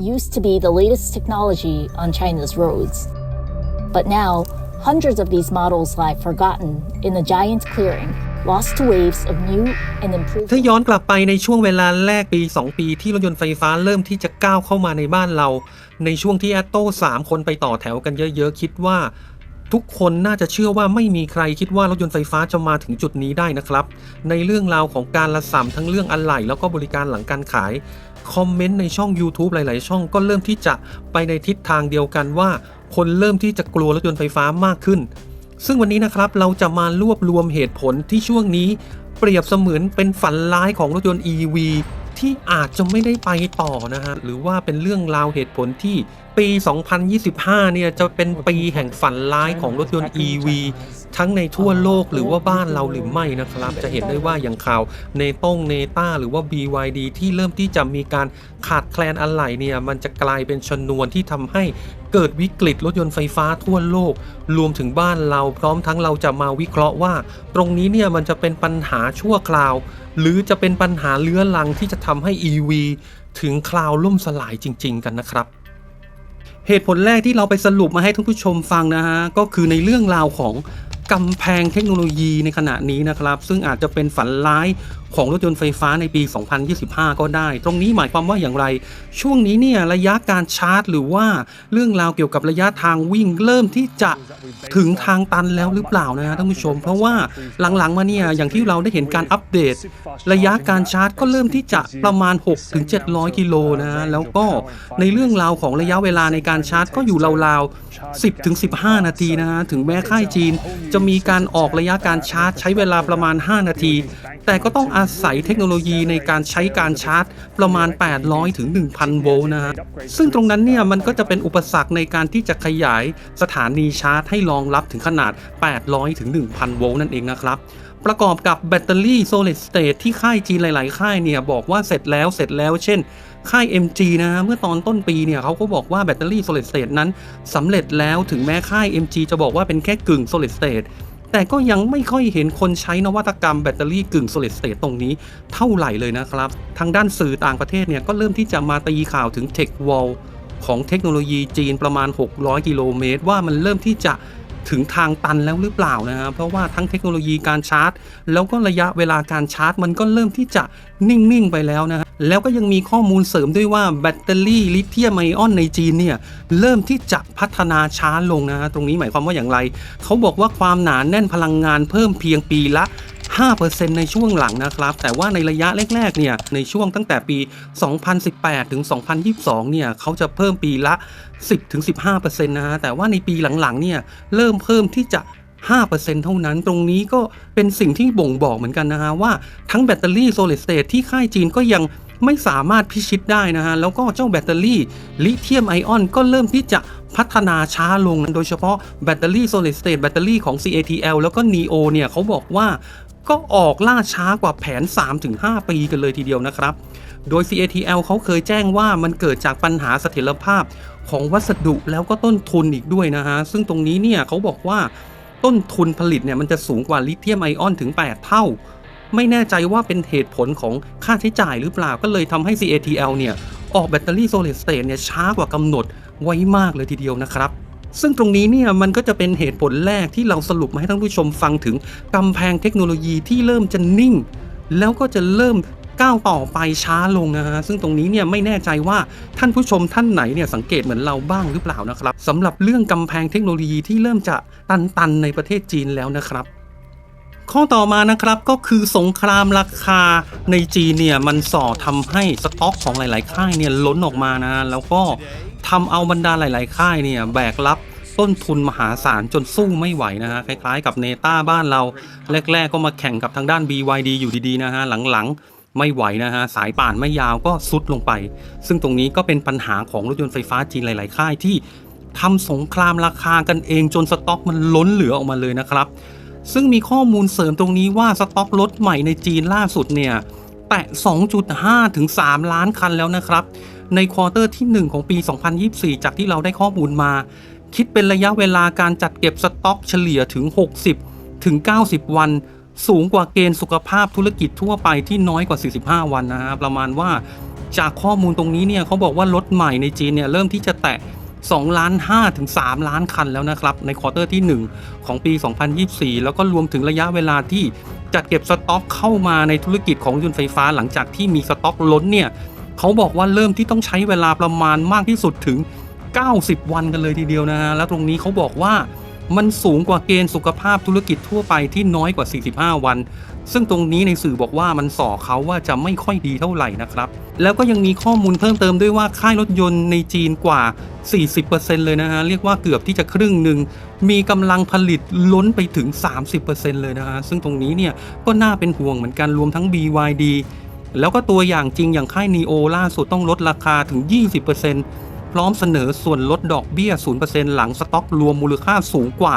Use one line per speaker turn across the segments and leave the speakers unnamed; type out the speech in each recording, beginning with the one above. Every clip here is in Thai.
used to be the latest technology on China's roads. But now, hundreds of these models lie forgotten in a giant clearing, lost to waves of new and improved.
ถ้าย้อนกลับไปในช่วงเวลาแรกปี 2 ปีที่รถยนต์ไฟฟ้าเริ่มที่จะก้าวเข้ามาในบ้านเรา ในช่วงที่แอตโต้3คนไปต่อแถวกันเยอะๆ คิดว่า ทุกคนน่าจะเชื่อว่าไม่มีใครคิดว่ารถยนต์ไฟฟ้าจะมาถึงจุดนี้ได้นะครับ ในเรื่องราวของการละสัมทั้งเรื่องอะไหล่แล้วก็บริการหลังการขาย คอมเมนต์ในช่อง YouTube หลาย ๆ ช่องก็เริ่มที่จะไปในทิศทางเดียวกันว่า คนเริ่มที่จะกลัวรถยนต์ไฟฟ้ามากขึ้น ซึ่งวันนี้นะครับเราจะมารวบรวมเหตุผลที่ช่วงนี้ เปรียบเสมือนเป็นฝันร้ายของรถยนต์ EV ที่อาจจะไม่ได้ไปต่อนะฮะ หรือว่าเป็นเรื่องราวเหตุผลที่ปี 2025 เนี่ยจะเป็นปีแห่งฝันร้ายของรถยนต์ EV ทั้งในทั่วโลกหรือว่าบ้านเราหรือไม่นะครับ จะเห็นได้ว่าอย่างข่าวเนต้งเนต้าหรือว่า BYD ที่เริ่มที่จะมีการขาดแคลนอะไหล่เนี่ยมันจะกลายเป็นชนวนที่ทำให้ เกิดวิกฤตรถยนต์ไฟฟ้าทั่วโลก รวมถึงบ้านเราพร้อมทั้งเราจะมาวิเคราะห์ว่า ตรงนี้เนี่ยมันจะเป็นปัญหาชั่วคราว หรือจะเป็นปัญหาเลื้อรังที่จะทำให้ EV ถึงคราวล่มสลายจริง ๆ กันนะครับเหตุผลแรกที่เราไปสรุปมาให้ท่านผู้ชมฟังนะฮะก็คือในเรื่องราวของกำแพงเทคโนโลยีในขณะนี้นะครับ ซึ่งอาจจะเป็นฝันร้ายของรถยนต์ไฟฟ้าในปี 2025 ก็ได้ ตรงนี้หมายความว่าอย่างไร ช่วงนี้เนี่ยระยะการชาร์จ หรือว่าเรื่องราวเกี่ยวกับระยะทางวิ่งเริ่มที่จะถึงทางตันแล้วหรือเปล่านะฮะท่านผู้ชม เพราะว่าหลังๆมาเนี่ยอย่างที่เราได้เห็นการอัปเดต ระยะการชาร์จก็เริ่มที่จะประมาณ 6-700 กิโลนะฮะแล้วก็ในเรื่องราวของระยะเวลาในการชาร์จก็อยู่ราวๆ 10-15 นาทีนะฮะถึงแม้ค่ายจีน จะมีการออกระยะการชาร์จใช้เวลาประมาณ 5 นาที แต่ก็ต้องอาศัยเทคโนโลยีในการใช้การชาร์จ ประมาณ 800 ถึง 1,000 โวลต์นะฮะ ซึ่งตรงนั้นเนี่ยมันก็จะเป็นอุปสรรคในการที่จะขยายสถานีชาร์จให้รองรับถึงขนาด 800 ถึง 1,000 โวลต์นั่นเองนะครับประกอบกับแบตเตอรี่ solid state ที่ค่ายจีนหลาย ๆ ค่ายเนี่ยบอกว่าเสร็จแล้วเสร็จแล้วเช่น ค่าย MG นะเมื่อตอนต้นปีเนี่ยเขาก็บอกว่าแบตเตอรี่ solid state นั้นสำเร็จแล้วถึงแม้ค่าย MG จะบอกว่าเป็นแค่กึ่ง solid state แต่ก็ยังไม่ค่อยเห็นคนใช้นวัตกรรมแบตเตอรี่กึ่ง solid state ตรงนี้เท่าไหร่เลยนะครับ ทางด้านสื่อต่างประเทศเนี่ยก็เริ่มที่จะมาตีข่าวถึง Tech Wall ของเทคโนโลยีจีนประมาณ 600 กิโลเมตร ว่ามันเริ่มที่จะถึงทางตันแล้วหรือเปล่านะฮะเพราะว่าทั้งเทคโนโลยีการชาร์จ แล้วก็ระยะเวลาการชาร์จ มันก็เริ่มที่จะนิ่ง ๆ ไปแล้วนะฮะ แล้วก็ยังมีข้อมูลเสริมด้วยว่าแบตเตอรี่ลิเธียมไอออนในจีนเนี่ยเริ่มที่จะพัฒนาช้าลงนะฮะตรงนี้หมายความว่าอย่างไร เขาบอกว่าความหนาแน่นพลังงานเพิ่มเพียงปีละ5%ในช่วงหลังนะครับ แต่ว่าในระยะแรกๆ เนี่ย ในช่วงตั้งแต่ปี 2018 ถึง 2022 เนี่ย เขาจะเพิ่มปีละ 10ถึง15%นะฮะ แต่ว่าในปีหลังๆ เนี่ย เริ่มเพิ่มที่จะ 5%เท่านั้น ตรงนี้ก็เป็นสิ่งที่บ่งบอกเหมือนกันนะฮะว่าทั้งแบตเตอรี่ solid state ที่ค่ายจีนก็ยัง ไม่สามารถพิชิตได้นะฮะ แล้วก็เจ้าแบตเตอรี่ลิเธียมไอออนก็เริ่มที่จะพัฒนาช้าลง โดยเฉพาะแบตเตอรี่ solid state แบตเตอรี่ของ CATL แล้วก็ NEO เนี่ยเขาบอกว่าก็ออกล่าช้ากว่าแผน 3-5 ปีกันเลยทีเดียวนะครับ โดย CATL เขาเคยแจ้งว่ามันเกิดจากปัญหาเสถียรภาพของวัสดุแล้วก็ต้นทุนอีกด้วยนะฮะ ซึ่งตรงนี้เนี่ยเขาบอกว่าต้นทุนผลิตเนี่ยมันจะสูงกว่าลิเธียมไอออนถึง 8 เท่า ไม่แน่ใจว่าเป็นเหตุผลของค่าใช้จ่ายหรือเปล่าก็เลยทำให้ CATL เนี่ยออกแบตเตอรี่ solid state เนี่ยช้ากว่ากำหนดไว้มากเลยทีเดียวนะครับซึ่งตรงนี้เนี่ยมันก็จะเป็นเหตุผลแรกที่เราสรุปมาให้ท่านผู้ชมฟังถึงกำแพงเทคโนโลยีที่เริ่มจะนิ่ง แล้วก็จะเริ่มก้าวต่อไปช้าลงนะฮะซึ่งตรงนี้เนี่ยไม่แน่ใจว่าท่านผู้ชมท่านไหนเนี่ยสังเกตเหมือนเราบ้างหรือเปล่านะครับสำหรับเรื่องกำแพงเทคโนโลยีที่เริ่มจะตันๆในประเทศจีนแล้วนะครับ ข้อต่อมานะครับก็คือสงครามราคาในจีนเนี่ยมันส่อทำให้สต็อกของหลาย ๆ ค่ายเนี่ยล้นออกมานะแล้วก็ทำเอาบรรดาหลาย ๆ ค่ายเนี่ยแบกรับต้นทุนมหาศาลจนสู้ไม่ไหวนะฮะคล้าย ๆ กับเนต้าบ้านเราแรก ๆ ก็มาแข่งกับทางด้าน BYD อยู่ดี ๆ นะฮะหลัง ๆไม่ไหวนะฮะ สายป่านไม่ยาวก็ซุดลงไป ซึ่งตรงนี้ก็เป็นปัญหาของรถยนต์ไฟฟ้าจีนหลาย ๆ ค่ายที่ทำสงครามราคากันเองจนสต็อกมันล้นเหลือออกมาเลยนะครับ ซึ่งมีข้อมูลเสริมตรงนี้ว่าสต็อกรถใหม่ในจีนล่าสุดเนี่ยแตะ 2.5 ถึง 3 ล้านคันแล้วนะครับ ในควอเตอร์ที่ 1 ของปี 2024 จากที่เราได้ข้อมูลมา คิดเป็นระยะเวลาการจัดเก็บสต็อกเฉลี่ยถึง 60 ถึง 90 วัน สูงกว่าเกณฑ์สุขภาพธุรกิจทั่วไปที่น้อยกว่า 45 วันนะฮะประมาณว่าจากข้อมูลตรงนี้เนี่ยเขาบอกว่ารถใหม่ในจีนเนี่ยเริ่มที่จะแตะ 2 ล้าน5ถึง 3 ล้านคันแล้วนะครับ ในควอเตอร์ที่ 1 ของปี 2024 แล้วก็รวมถึงระยะเวลาที่จัดเก็บสต็อกเข้ามาในธุรกิจของยนต์ไฟฟ้าหลังจากที่มีสต็อกล้นเนี่ยเขาบอกว่าเริ่มที่ต้องใช้เวลาประมาณมากที่สุดถึง 90 วันกันเลยทีเดียวนะฮะแล้วตรงนี้เขาบอกว่า มันสูงกว่าเกณฑ์สุขภาพธุรกิจทั่วไปที่น้อยกว่า 45 วัน ซึ่งตรงนี้ในสื่อบอกว่ามันส่อเขาว่าจะไม่ค่อยดีเท่าไหร่นะครับ แล้วก็ยังมีข้อมูลเพิ่มเติมด้วยว่าค่ายรถยนต์ในจีนกว่า 40%เลยนะฮะ เรียกว่าเกือบที่จะครึ่งหนึ่ง มีกำลังผลิตล้นไปถึง 30%เลยนะฮะ ซึ่งตรงนี้เนี่ยก็น่าเป็นห่วงเหมือนกันรวมทั้ง BYD แล้วก็ตัวอย่างจริงอย่างค่าย NEO ล่าสุดต้องลดราคาถึง 20% พร้อมเสนอส่วนลดดอกเบี้ย 0%หลังสต็อกรวมมูลค่าสูงกว่า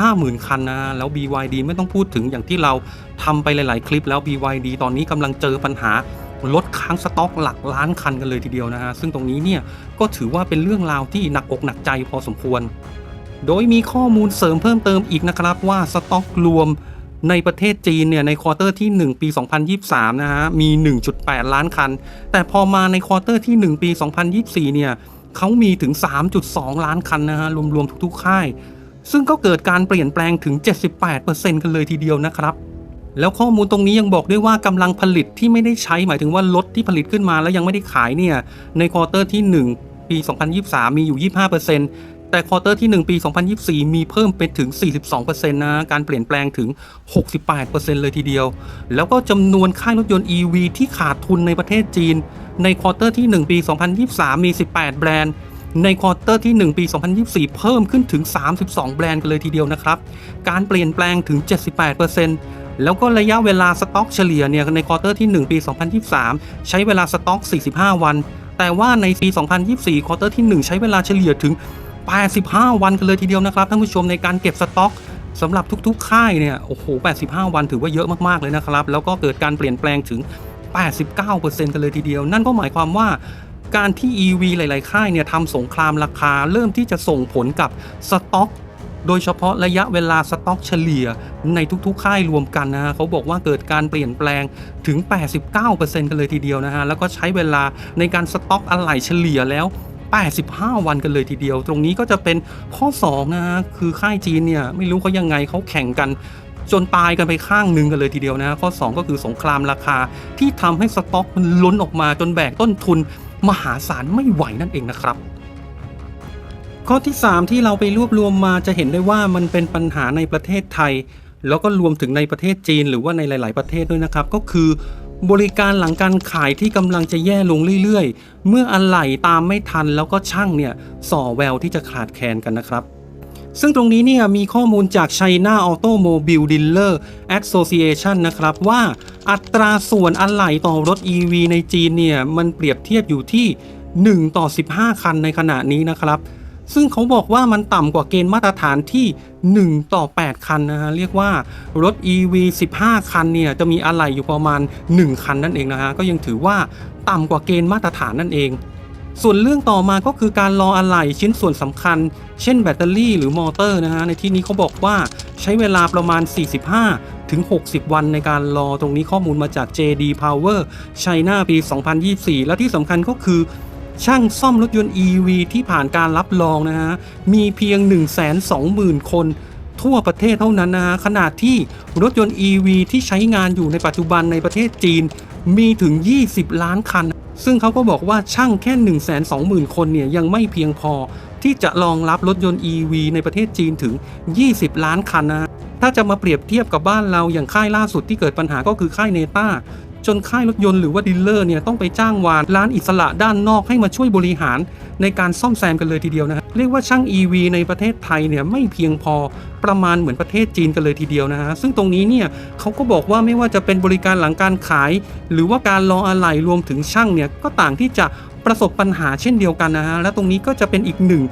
50,000 คันนะ แล้ว BYD ไม่ต้องพูดถึงอย่างที่เราทำไปหลาย ๆ คลิปแล้ว BYD ตอนนี้กำลังเจอปัญหาลดค้างสต็อกหลักล้านคันกันเลยทีเดียวนะฮะ ซึ่งตรงนี้เนี่ยก็ถือว่าเป็นเรื่องราวที่หนักอกหนักใจพอสมควร โดยมีข้อมูลเสริมเพิ่มเติมอีกนะครับว่าสต็อกรวมในประเทศจีนเนี่ยในควอเตอร์ที่ 1 ปี 2023 นะฮะมี 1.8 ล้านคัน แต่พอมาในควอเตอร์ที่ 1 ปี 2024 เนี่ย เขามีถึง 3.2 ล้านคันนะฮะรวมๆทุกๆค่าย ซึ่งก็เกิดการเปลี่ยนแปลงถึง 78%กันเลยทีเดียวนะครับ แล้วข้อมูลตรงนี้ยังบอกด้วยว่ากำลังผลิตที่ไม่ได้ใช้หมายถึงว่ารถที่ผลิตขึ้นมาแล้วยังไม่ได้ขายเนี่ยในควอเตอร์ที่ 1 ปี 2023 มีอยู่ 25%แต่ควอเตอร์ที่ 1 ปี 2024 มีเพิ่มไปถึง 42%นะการเปลี่ยนแปลงถึง 68%เลยทีเดียว แล้วก็จำนวนค่ายรถยนต์ EV ที่ขาดทุนในประเทศจีน ในควอเตอร์ที่ 1 ปี 2023 มี 18 แบรนด์ ในควอเตอร์ที่ 1 ปี 2024 เพิ่มขึ้นถึง 32 แบรนด์กันเลยทีเดียวนะครับ การเปลี่ยนแปลงถึง 78%แล้วก็ระยะเวลาสต็อกเฉลี่ยเนี่ยในควอเตอร์ที่ 1 ปี 2023 ใช้เวลาสต็อก 45 วัน แต่ว่าในปี 2024 ควอเตอร์ที่ 1 ใช้เวลาเฉลี่ยถึง 85 วันกันเลยทีเดียวนะครับท่านผู้ชมในการเก็บสต็อกสำหรับทุกๆ ค่ายเนี่ย โอ้โห 85 วันถือว่าเยอะมาก ๆ เลยนะครับ แล้วก็เกิดการเปลี่ยนแปลงถึง 89%กันเลยทีเดียว นั่นก็หมายความว่าการที่ EV หลาย ๆ ค่ายเนี่ยทำสงครามราคา เริ่มที่จะส่งผลกับสต็อก โดยเฉพาะระยะเวลาสต็อกเฉลี่ยในทุก ๆ ค่ายรวมกันนะฮะเขาบอกว่าเกิดการเปลี่ยนแปลงถึง 89%กันเลยทีเดียวนะฮะ แล้วก็ใช้เวลาในการสต็อกอะไหล่เฉลี่ยแล้ว 85 วันกันเลยทีเดียว ตรงนี้ก็จะเป็นข้อ2นะฮะคือค่ายจีนเนี่ยไม่รู้เขายังไงเขาแข่งกัน จนตายกันไปข้างหนึ่งกันเลยทีเดียวนะข้อ 2 ก็คือสงครามราคาที่ทำให้สต็อกมันล้นออกมาจนแบกต้นทุน มหาศาลไม่ไหวนั่นเองนะครับข้อที่ 3 ที่เราไปรวบรวมมาจะเห็นได้ว่ามันเป็นปัญหาในประเทศไทย แล้วก็รวมถึงในประเทศจีนหรือว่าในหลาย ๆ ประเทศด้วยนะครับ ก็คือบริการหลังการขายที่กำลังจะแย่ลงเรื่อย ๆ เมื่ออะไหล่ตามไม่ทันแล้วก็ช่างเนี่ยส่อแววที่จะขาดแคลนกันนะครับ ซึ่งตรงนี้เนี่ยมีข้อมูลจาก China Automobile Dealer Association นะครับว่าอัตราส่วนอะไหล่ต่อรถ EV ในจีนเนี่ยมันเปรียบเทียบอยู่ที่ 1 ต่อ 15 คันในขณะนี้นะครับ ซึ่งเขาบอกว่ามันต่ำกว่าเกณฑ์มาตรฐานที่ 1 ต่อ 8 คันนะฮะเรียกว่ารถ EV 15 คันเนี่ยจะมีอะไหล่อยู่ประมาณ 1 คันนั่นเองนะฮะก็ยังถือว่าต่ำกว่าเกณฑ์มาตรฐานนั่นเอง ส่วนเรื่องต่อมาก็คือการรออะไหล่ชิ้นส่วนสำคัญ เช่นแบตเตอรี่หรือมอเตอร์นะฮะในที่นี้เขาบอกว่าใช้เวลาประมาณ 45 ถึง 60 วันในการรอตรงนี้ข้อมูลมาจาก JD Power China ปี 2024 และที่สำคัญก็คือ ช่างซ่อมรถยนต์ EV ที่ผ่านการรับรองนะฮะมีเพียง 120,000 คนทั่วประเทศเท่านั้นนะฮะขนาดที่รถยนต์ EV ที่ใช้งานอยู่ในปัจจุบันในประเทศจีน มีถึง 20 ล้านคัน ซึ่งเขาก็บอกว่าช่างแค่ 120,000 คนเนี่ยยังไม่เพียงพอ ที่จะรองรับรถยนต์ EV ในประเทศจีนถึง 20 ล้านคันนะถ้าจะมาเปรียบเทียบกับบ้านเราอย่างค่ายล่าสุดที่เกิดปัญหาก็คือค่ายเนต้า จนค่ายรถยนต์หรือว่าดีลเลอร์เนี่ยต้องไปจ้างวานร้านอิสระด้านนอกให้มาช่วยบริหาร ในการซ่อมแซมกันเลยทีเดียวนะฮะเรียกว่าช่าง EV ในประเทศไทยเนี่ยไม่เพียงพอประมาณเหมือนประเทศจีนกันเลยทีเดียวนะฮะซึ่งตรงนี้เนี่ยเขาก็บอกว่าไม่ว่าจะเป็นบริการหลังการขาย หรือว่าการรออะไหล่รวมถึงช่างเนี่ยก็ต่างที่จะประสบปัญหาเช่นเดียวกันนะฮะและตรงนี้ก็จะเป็นอีกหนึ่ง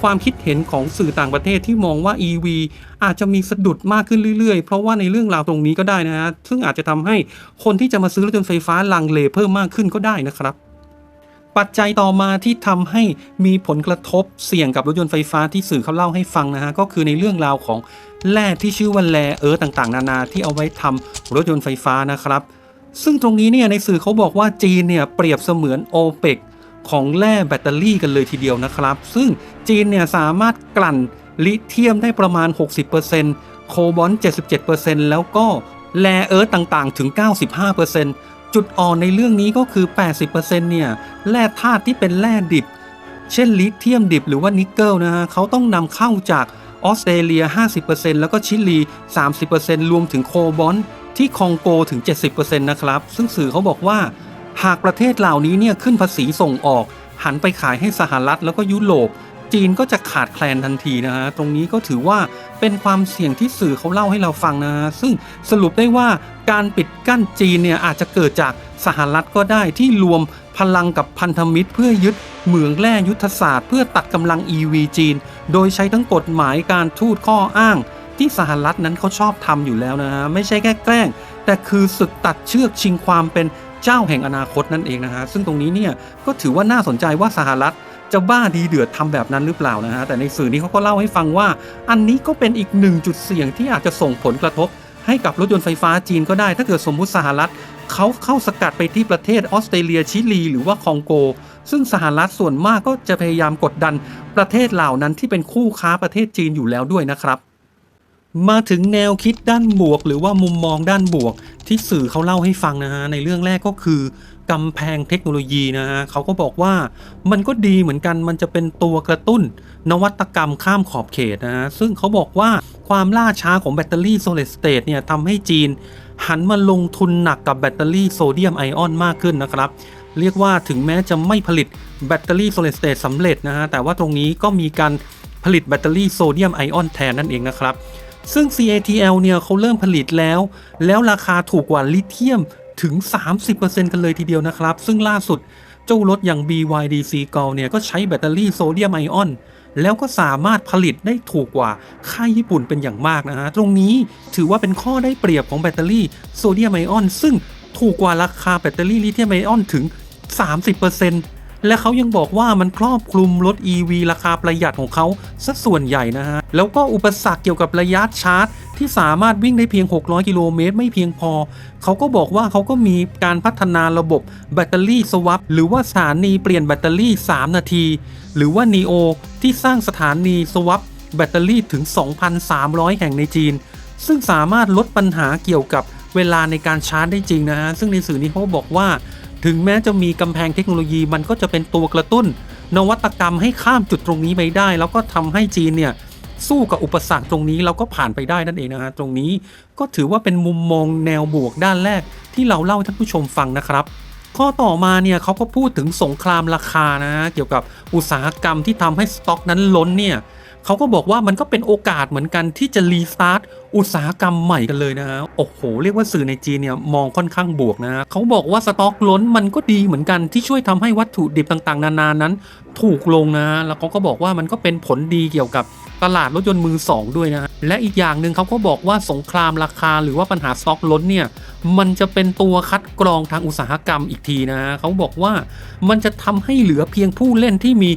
ความคิดเห็นของสื่อต่างประเทศที่มองว่า EV อาจจะมีสะดุดมากขึ้นเรื่อยๆ เพราะว่าในเรื่องราวตรงนี้ก็ได้นะฮะซึ่งอาจจะทำให้คนที่จะมาซื้อรถยนต์ไฟฟ้าลังเลเพิ่มมากขึ้นก็ได้นะครับปัจจัยต่อมาที่ทำให้มีผลกระทบเสี่ยงกับรถยนต์ไฟฟ้าที่สื่อเขาเล่าให้ฟังนะฮะก็คือในเรื่องราวของแร่ที่ชื่อว่าแร่เอิร์ธต่างๆ นานาที่เอาไว้ทำรถยนต์ไฟฟ้านะครับ ซึ่งตรงนี้เนี่ยในสื่อเขาบอกว่าจีนเนี่ยเปรียบเสมือนโอเปก ของแร่แบตเตอรี่กันเลยทีเดียวนะครับ ซึ่งจีนเนี่ยสามารถกลั่นลิเธียมได้ประมาณ 60%โคบอลต์77%แล้วก็แร่เอิร์ธต่างๆ ถึง 95%จุดอ่อนในเรื่องนี้ก็คือ 80%เนี่ยแร่ธาตุที่เป็นแร่ดิบ เช่นลิเธียมดิบหรือว่านิกเกิลนะฮะเขาต้องนำเข้าจากออสเตรเลีย 50%แล้วก็ชิลี 30%รวมถึงโคบอลต์ที่คองโกถึง 70%นะครับ ซึ่งสื่อเขาบอกว่า หากประเทศเหล่านี้เนี่ยขึ้นภาษีส่งออก หันไปขายให้สหรัฐแล้วก็ยุโรป จีนก็จะขาดแคลนทันทีนะฮะตรงนี้ก็ถือว่าเป็นความเสี่ยงที่สื่อเขาเล่าให้เราฟังนะซึ่งสรุปได้ว่าการปิดกั้นจีนเนี่ยอาจจะเกิดจากสหรัฐก็ได้ที่รวมพลังกับพันธมิตรเพื่อยึดเหมืองแร่ยุทธศาสตร์เพื่อตัดกำลัง EV จีน โดยใช้ทั้งกฎหมายการทูตข้ออ้าง ที่สหรัฐนั้นเขาชอบทำอยู่แล้วนะฮะไม่ใช่แค่แกล้ง แต่คือศึกตัดเชือกชิงความเป็นเจ้าแห่งอนาคตนั่นเองนะฮะซึ่งตรงนี้เนี่ยก็ถือว่าน่าสนใจว่าสหรัฐจะบ้าดีเดือดทำแบบนั้นหรือเปล่านะฮะแต่ในสื่อนี้เขาก็เล่าให้ฟังว่า อันนี้ก็เป็นอีกหนึ่งจุดเสี่ยงที่อาจจะส่งผลกระทบ ให้กับรถยนต์ไฟฟ้าจีนก็ได้ ถ้าเกิดสมมุติสหรัฐเขาเข้าสกัดไปที่ประเทศออสเตรเลียชิลี หรือว่าคองโก ซึ่งสหรัฐส่วนมากก็จะพยายามกดดันประเทศเหล่านั้นที่เป็นคู่ค้าประเทศจีนอยู่แล้วด้วยนะครับ มาถึงแนวคิดด้านบวก หรือว่ามุมมองด้านบวก ที่สื่อเขาเล่าให้ฟังนะฮะในเรื่องแรกก็คือกำแพงเทคโนโลยีนะฮะเขาก็บอกว่ามันก็ดีเหมือนกันมันจะเป็นตัวกระตุ้น นวัตกรรมข้ามขอบเขตนะฮะซึ่งเขาบอกว่าความล่าช้าของแบตเตอรี่โซลิดสเตทเนี่ยทำให้จีน หันมาลงทุนหนักกับแบตเตอรี่โซเดียมไอออนมากขึ้นนะครับ เรียกว่าถึงแม้จะไม่ผลิตแบตเตอรี่โซลิดสเตทสำเร็จนะฮะแต่ว่าตรงนี้ก็มีการผลิตแบตเตอรี่โซเดียมไอออนแทนนั่นเองนะครับ ซึ่ง CATL เนี่ยเขาเริ่มผลิตแล้ว แล้วราคาถูกกว่าลิเธียมถึง 30%กันเลยทีเดียวนะครับ ซึ่งล่าสุดเจ้ารถอย่าง BYD c g o l เนี่ยก็ใช้แบตเตอรี่โซเดียมไอออนแล้วก็สามารถผลิตได้ถูกกว่าค่ายญี่ปุ่นเป็นอย่างมากนะฮะ ตรงนี้ถือว่าเป็นข้อได้เปรียบของแบตเตอรี่โซเดียมไอออนซึ่งถูกกว่าราคาแบตเตอรี่ลิเธียมไอออนถึง 30% และเขายังบอกว่ามันครอบคลุมรถ EV ราคาประหยัดของเขาสัดส่วนใหญ่นะฮะ แล้วก็อุปสรรคเกี่ยวกับระยะชาร์จ ที่สามารถวิ่งได้เพียง 600 กิโลเมตรไม่เพียงพอ เขาก็บอกว่าเขาก็มีการพัฒนาระบบแบตเตอรี่สวัปหรือว่าสถานีเปลี่ยนแบตเตอรี่ 3 นาที หรือว่า NEO ที่สร้างสถานีสวัปแบตเตอรี่ถึง 2,300 แห่งในจีน ซึ่งสามารถลดปัญหาเกี่ยวกับเวลาในการชาร์จได้จริงนะฮะ ซึ่งในสื่อนี้เขาบอกว่า ถึงแม้จะมีกำแพงเทคโนโลยีมันก็จะเป็นตัวกระตุ้น นวัตกรรมให้ข้ามจุดตรงนี้ไปได้ แล้วก็ทำให้จีนเนี่ยสู้กับอุปสรรคตรงนี้เราก็ผ่านไปได้นั่นเองนะฮะตรงนี้ก็ถือว่าเป็นมุมมองแนวบวกด้านแรกที่เราเล่าให้ท่านผู้ชมฟังนะครับ ข้อต่อมาเนี่ยเขาก็พูดถึงสงครามราคานะเกี่ยวกับอุตสาหกรรมที่ทำให้สต็อกนั้นล้นเนี่ย เขาก็บอกว่ามันก็เป็นโอกาสเหมือนกันที่จะรีสตาร์ทอุตสาหกรรมใหม่กันเลยนะฮะโอ้โห เรียกว่าสื่อในจีนเนี่ยมองค่อนข้างบวกนะเขาบอกว่าสต็อกล้นมันก็ดีเหมือนกันที่ช่วยทำให้วัตถุดิบต่างๆ นานานั้น ถูกลงนะ แล้วเขาก็บอกว่ามันก็เป็นผลดีเกี่ยวกับตลาดรถยนต์มือสองด้วยนะ และอีกอย่างหนึ่งเขาก็บอกว่าสงครามราคาหรือว่าปัญหาสต็อกล้นเนี่ย มันจะเป็นตัวคัดกรองทางอุตสาหกรรมอีกทีนะฮะเขาบอกว่ามันจะทำให้เหลือเพียงผู้เล่นที่มี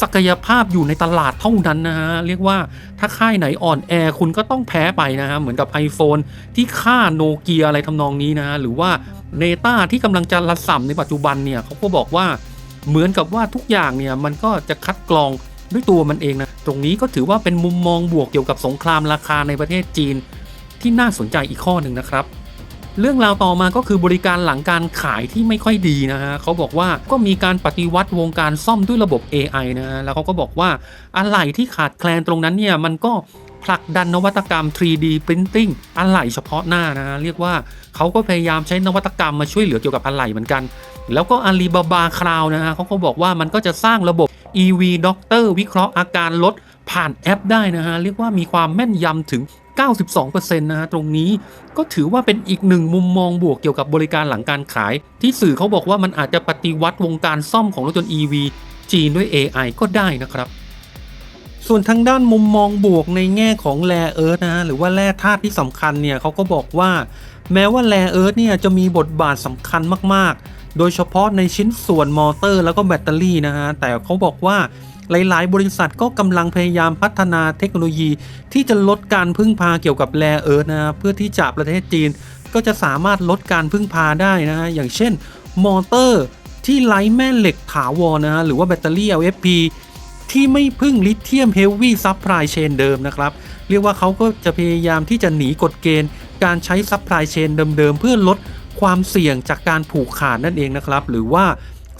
ศักยภาพอยู่ในตลาดเท่านั้นนะฮะ เรียกว่าถ้าค่ายไหนอ่อนแอคุณก็ต้องแพ้ไปนะฮะ เหมือนกับ iPhone ที่ฆ่าโนเกียอะไรทำนองนี้นะฮะ หรือว่าเนต้าที่กำลังจะระส่ำในปัจจุบันเนี่ยเขาก็บอกว่าเหมือนกับว่าทุกอย่างเนี่ยมันก็จะคัดกรองด้วยตัวมันเองนะ ตรงนี้ก็ถือว่าเป็นมุมมองบวกเกี่ยวกับสงครามราคาในประเทศจีน ที่น่าสนใจอีกข้อหนึ่งนะครับ เรื่องราวต่อมาก็คือบริการหลังการขายที่ไม่ค่อยดีนะฮะเขาบอกว่าก็มีการปฏิวัติวงการซ่อมด้วยระบบ AI นะฮะแล้วเขาก็บอกว่าอะไรที่ขาดแคลนตรงนั้นเนี่ยมันก็ผลักดันนวัตกรรม 3D Printing อะไหล่เฉพาะหน้านะฮะเรียกว่าเขาก็พยายามใช้นวัตกรรมมาช่วยเหลือเกี่ยวกับอะไหล่เหมือนกัน แล้วก็ Alibaba Cloud นะฮะเขาก็บอกว่ามันก็จะสร้างระบบ EV Doctor วิเคราะห์อาการรถผ่านแอปได้นะฮะ เรียกว่ามีความแม่นยำถึง 92%นะฮะตรงนี้ก็ถือว่าเป็นอีกหนึ่งมุมมองบวกเกี่ยวกับบริการหลังการขาย ที่สื่อเขาบอกว่ามันอาจจะปฏิวัติวงการซ่อมของรถยนต์ EV จีนด้วย AI ก็ได้นะครับ ส่วนทางด้านมุมมองบวกในแง่ของแร่เอิร์ธนะฮะหรือว่าแร่ธาตุที่สำคัญเนี่ยเขาก็บอกว่า แม้ว่าแร่เอิร์ธเนี่ยจะมีบทบาทสำคัญมากๆ โดยเฉพาะในชิ้นส่วนมอเตอร์แล้วก็แบตเตอรี่นะฮะ แต่เขาบอกว่าหลาย ๆ บริษัทก็กำลังพยายามพัฒนาเทคโนโลยี ที่จะลดการพึ่งพาเกี่ยวกับแร่เอิร์ธนะเพื่อที่จะประเทศจีน ก็จะสามารถลดการพึ่งพาได้นะฮะอย่างเช่น มอเตอร์ที่ไร้แม่เหล็กถาวรนะฮะหรือว่าแบตเตอรี่ LFP ที่ไม่พึ่งลิเธียมเฮฟวี่ซัพพลายเชนเดิมนะครับ เรียกว่าเขาก็จะพยายามที่จะหนีกฎเกณฑ์ การใช้ซัพพลายเชนเดิม ๆ เพื่อลด ความเสี่ยงจากการผูกขาดนั่นเองนะครับ หรือว่า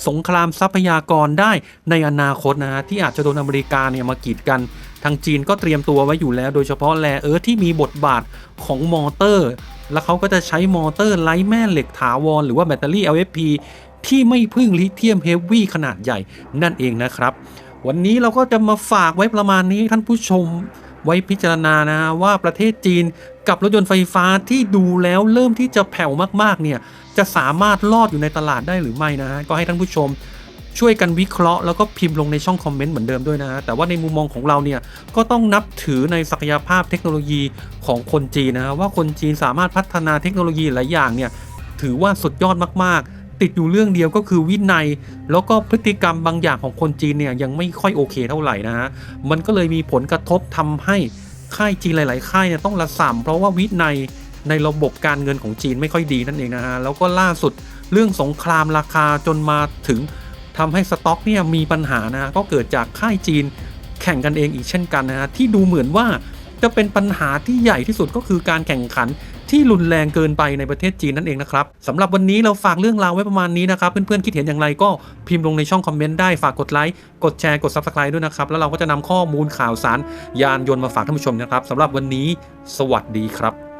สงครามทรัพยากรได้ในอนาคตนะฮะที่อาจจะโดนอเมริกาเนี่ยมากีดกัน ทางจีนก็เตรียมตัวไว้อยู่แล้ว โดยเฉพาะแรเอิร์ธที่มีบทบาทของมอเตอร์ แล้วเขาก็จะใช้มอเตอร์ไร้แม่เหล็กถาวร หรือว่าแบตเตอรี่ LFP ที่ไม่พึ่งลิเธียมเฮฟวี่ขนาดใหญ่นั่นเองนะครับ วันนี้เราก็จะมาฝากไว้ประมาณนี้ท่านผู้ชมไว้พิจารณานะฮะว่าประเทศจีน กับรถยนต์ไฟฟ้าที่ดูแล้วเริ่มที่จะแผ่วมากๆเนี่ยจะสามารถรอดอยู่ในตลาดได้หรือไม่นะฮะก็ให้ท่านผู้ชมช่วยกันวิเคราะห์แล้วก็พิมพ์ลงในช่องคอมเมนต์เหมือนเดิมด้วยนะฮะแต่ว่าในมุมมองของเราเนี่ยก็ต้องนับถือในศักยภาพเทคโนโลยีของคนจีนนะฮะว่าคนจีนสามารถพัฒนาเทคโนโลยีหลายอย่างเนี่ยถือว่าสุดยอดมากๆติดอยู่เรื่องเดียวก็คือวินัย แล้วก็พฤติกรรมบางอย่างของคนจีนเนี่ยยังไม่ค่อยโอเคเท่าไหร่นะฮะ มันก็เลยมีผลกระทบทำให้ ค่ายจีนหลาย ๆ ค่ายเนี่ยต้องระส่ำเพราะว่าวินัยในระบบการเงินของจีนไม่ค่อยดีนั่นเองนะฮะแล้วก็ล่าสุดเรื่องสงครามราคาจนมาถึงทำให้สต็อกเนี่ยมีปัญหานะฮะก็เกิดจากค่ายจีนแข่งกันเองอีกเช่นกันนะฮะที่ดูเหมือนว่าจะเป็นปัญหาที่ใหญ่ที่สุดก็คือการแข่งขัน ที่รุนแรงเกินไปในประเทศจีนนั่นเองนะครับสำหรับวันนี้เราฝากเรื่องราวไว้ประมาณนี้นะครับ เพื่อนๆคิดเห็นอย่างไรก็พิมพ์ลงในช่องคอมเมนต์ได้ฝากกดไลค์กดแชร์กด Subscribe ด้วยนะครับ แล้วเราก็จะนำข้อมูลข่าวสารยานยนต์มาฝากท่านผู้ชมนะครับสำหรับวันนี้ สวัสดีครับ